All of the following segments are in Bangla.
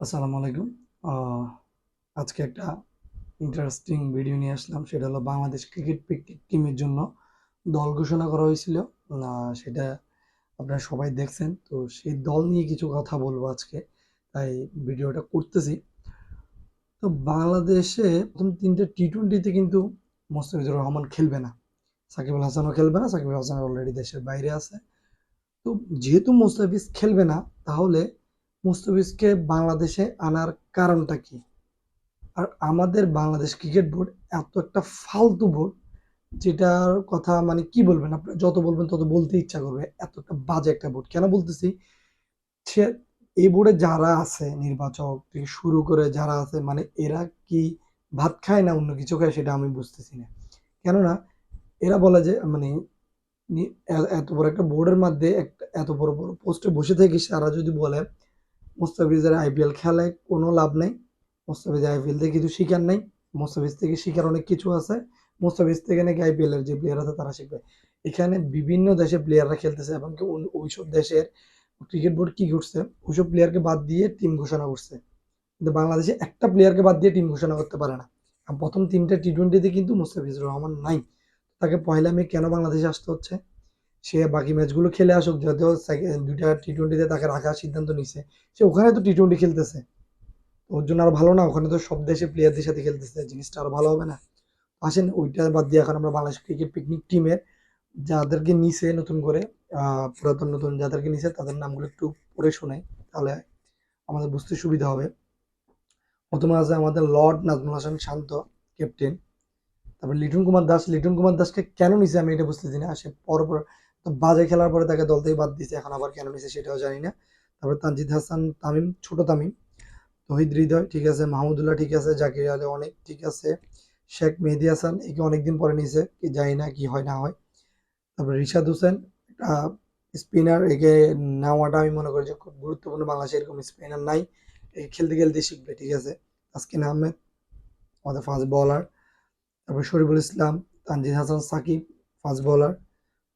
আসসালামু আলাইকুম। আজকে একটা ইন্টারেস্টিং ভিডিও নিয়ে আসলাম। সেটা হলো বাংলাদেশ ক্রিকেট টিমের জন্য দল ঘোষণা করা হয়েছিল। সেটা আপনারা সবাই দেখছেন। তো সেই দল নিয়ে কিছু কথা বলব আজকে। তাই ভিডিওটা করতেছি। তো বাংলাদেশে প্রথম তিনটে টি টোয়েন্টিতে কিন্তু মোস্তাফিজুর রহমান খেলবে না। সাকিব আল হাসানও খেলবে না। সাকিব আল হাসান অলরেডি দেশের বাইরে আছে। তো যেহেতু মোস্তাফিজ খেলবে না, তাহলে মুস্তাফিজকে বাংলাদেশে আনার কারণটা কি? আর আমাদের বাংলাদেশ ক্রিকেট বোর্ড এত একটা ফালতু বোর্ড, যেটার কথা মানে কি বলবেন আপনারা? যত বলবেন তত বলতে ইচ্ছা করবে। এত একটা বাজে একটা বোর্ড। কেন বলতেছি? সে এই বোর্ডে যারা আছে, নির্বাচক থেকে শুরু করে যারা আছে মানে এরা কি ভাত খায় না অন্য কিছু খায় সেটা আমি বুঝতেছি না। কেননা এরা বলে যে মানে এত বড় একটা বোর্ডের মধ্যে একটা, এত বড় বড় পোস্টে বসে থেকে সারা যদি বলে মুস্তাফিজের আইপিএল খেলায় কোনো লাভ নেই। মুস্তাফিজ আইপিএল থেকে কিছু শিকার নেই। মুস্তাফিজ থেকে শিকার অনেক কিছু আছে। মুস্তাফিজ থেকে নাকি আইপিএল এর যে প্লেয়ার আছে তারা শিখবে। এখানে বিভিন্ন দেশের প্লেয়াররা খেলতেছে এবং ওইসব দেশের ক্রিকেট বোর্ড কি করছে? ওইসব প্লেয়ারকে বাদ দিয়ে টিম ঘোষণা করছে। কিন্তু বাংলাদেশে একটা প্লেয়ারকে বাদ দিয়ে টিম ঘোষণা করতে পারে না। প্রথম তিনটা টি টোয়েন্টিতে কিন্তু মুস্তাফিজুর রহমান নাই। তাকে পয়লা মে কেন বাংলাদেশে আসতে হচ্ছে? সে বাকি ম্যাচগুলো খেলে আসুক সেকে- দুইটা টি টোয়েন্টিতে তাকে রাখার সিদ্ধান্ত নিছে। সে ওখানে তো টি টোয়েন্টি খেলতেছে। ওর জন্য আরও ভালো না? ওখানে তো সব দেশে প্লেয়ারদের সাথে খেলতেছে। জিনিসটা আরও ভালো হবে না? আসেন, ওইটা বাদ দিয়ে এখন আমরা বাংলাদেশ ক্রিকেট পিকনিক টিমের যাদেরকে নিছে নতুন করে পুরাতন নতুন যাদেরকে নিছে, তাদের নামগুলো একটু পড়ে শোনাই তাহলে আমাদের বুঝতে সুবিধা হবে। প্রথমে আছে আমাদের লর্ড নাজমুল হাসান শান্ত ক্যাপ্টেন তারপর লিটন কুমার দাস। লিটন কুমার দাসকে কেন নিছে আমি এটা বুঝতেছি না। সে পর তো বাজে খেলার পরে তাকে দল থেকে বাদ দিয়েছে। এখন আবার কেন নিছে সেটাও জানি না। তারপর তানজিদ হাসান তামিম, ছোট তামিম, তহিদ হৃদয়, ঠিক আছে মাহমুদুল্লাহ ঠিক আছে, জাকির আলী অনেক ঠিক আছে, শেখ মেহেদি হাসান, একে অনেকদিন পরে নিয়েছে কি জানি না কি হয় না হয়। তারপর রিশাদ হোসেন, একটা স্পিনার, একে নেওয়াটা আমি মনে করি যে খুব গুরুত্বপূর্ণ বাংলাদেশে এরকম স্পিনার নাই এ খেলতে খেলতে শিখবে, ঠিক আছে। তাসকিন আহমেদ আমাদের ফাস্ট বলার তারপর শরীফুল ইসলাম, তানজিদ হাসান সাকিব ফাস্ট বলার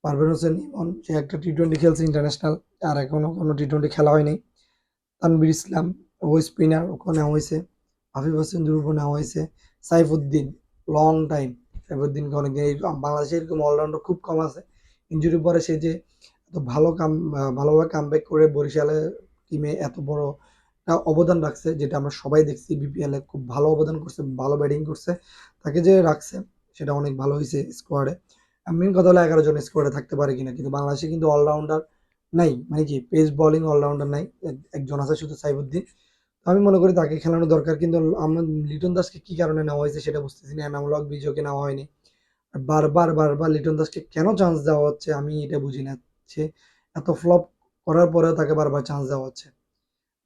পারভেজ হোসেন ইমন সে একটা টি টোয়েন্টি খেলছে ইন্টারন্যাশনাল আর এখনও কোনো টি টোয়েন্টি খেলা হয়নি। তানবির ইসলাম, ও স্পিনার ওকে নেওয়া হয়েছে। হাফিজ হোসেন ধ্রুব নেওয়া হয়েছে। সাইফুদ্দিন লং টাইম সাইফুদ্দিনকে অনেকদিন এই বাংলাদেশে এরকম অলরাউন্ডার খুব কম আছে। ইঞ্জুরি পরে সে যে এত ভালো কাম, ভালোভাবে কামব্যাক করে বরিশালের টিমে এত বড় একটা অবদান রাখছে, যেটা আমরা সবাই দেখছি। বিপিএলে খুব ভালো অবদান করছে, ভালো ব্যাটিং করছে। তাকে যে রাখছে, সেটা অনেক ভালো হয়েছে স্কোয়াডে মেন কথা হলো এগারো জন স্কোয়াডে থাকতে পারে কিনা, কিন্তু বাংলাদেশে কিন্তু অলরাউন্ডার নাই। মানে কি পেস বোলিং অলরাউন্ডার নাই। একজন আছে শুধু সাইফুদ্দিন। তো আমি মনে করি তাকে খেলানো দরকার, কিন্তু আমার লিটন দাসকে কি কারণে নেওয়া হয়েছে সেটা বুঝতেছি না। এনামুল হক বিজয়কে নেওয়া হয়নি। বারবার বারবার লিটন দাসকে কেন চান্স দেওয়া হচ্ছে আমি এটা বুঝি না। সে এত ফ্লপ করার পরেও তাকে বারবার চান্স দেওয়া হচ্ছে।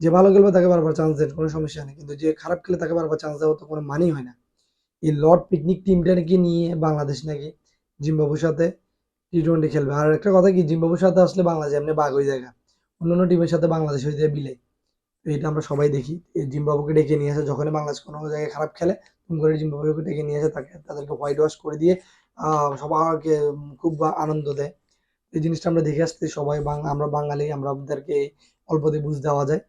যে ভালো খেলবে তাকে বারবার চান্স দেন, কোনো সমস্যা নেই। কিন্তু যে খারাপ খেলে তাকে বারবার চান্স দেওয়া তো কোনো মানেই হয় না। এই লর্ড পিকনিক টিমটা নাকি নিয়ে বাংলাদেশ নাকি জিম্বাবুর সাথে টি টোয়েন্টি খেলবে। আর একটা কথা কি, জিম্বাবুর সাথে আসলে বাংলাদেশ এমনি বাঘ হয়ে যায় অন্যান্য টিমের সাথে বাংলাদেশ হয়ে যায় বিলে। এটা আমরা সবাই দেখি। জিম্বাবুকে ডেকে নিয়ে আসে, যখনই বাংলাদেশ কোনো জায়গায় খারাপ খেলে তুমি করে জিম্বাবুকে ডেকে নিয়ে আসে, তাকে তাদেরকে হোয়াইট ওয়াশ করে দিয়ে সবাইকে খুব আনন্দ দেয়। এই জিনিসটা আমরা দেখে আসছি, সবাই আমরা বাঙালি, আমরা আমাদেরকে অল্পতে বুঝ দেওয়া যায়।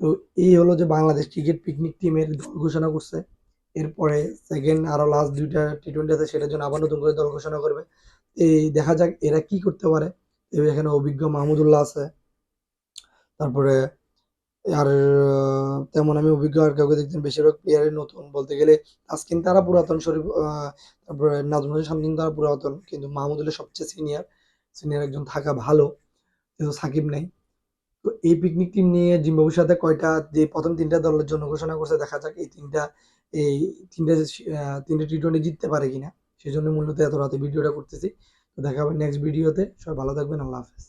তো এই হলো যে বাংলাদেশ ক্রিকেট পিকনিক টিমের ঘোষণা করছে। এরপরে সেকেন্ড আরও লাস্ট দুইটা টি টোয়েন্টি আছে, সেটার জন্য আবার নতুন করে দল ঘোষণা করবে। এই দেখা যাক এরা কি করতে পারে। এখানে অভিজ্ঞ মাহমুদুল্লাহ আছে। তারপরে আর তেমন আমি অভিজ্ঞ আর কাউকে দেখছেন বেশিরভাগ প্লেয়ারই নতুন বলতে গেলে তাসকিন তারা পুরাতন শরীফ তারপরে নাজমুল শামসুন তারা পুরাতন, কিন্তু মাহমুদুল্লাহ সবচেয়ে সিনিয়র সিনিয়র একজন থাকা ভালো, কিন্তু সাকিব নাই। তো এই পিকনিক টিম নিয়ে জিম্বাবুর সাথে কয়টা, যে প্রথম তিনটা দলের জন্য ঘোষণা করছে, দেখা যাক এই তিনটা এই তিনটা তিনটা টি টোয়েন্টি জিততে পারে কিনা। সেজন্য মূলত এত রাতে ভিডিওটা করতেছি। তো দেখা হবে নেক্সট ভিডিওতে সবাই ভালো থাকবেন। আল্লাহ হাফেজ।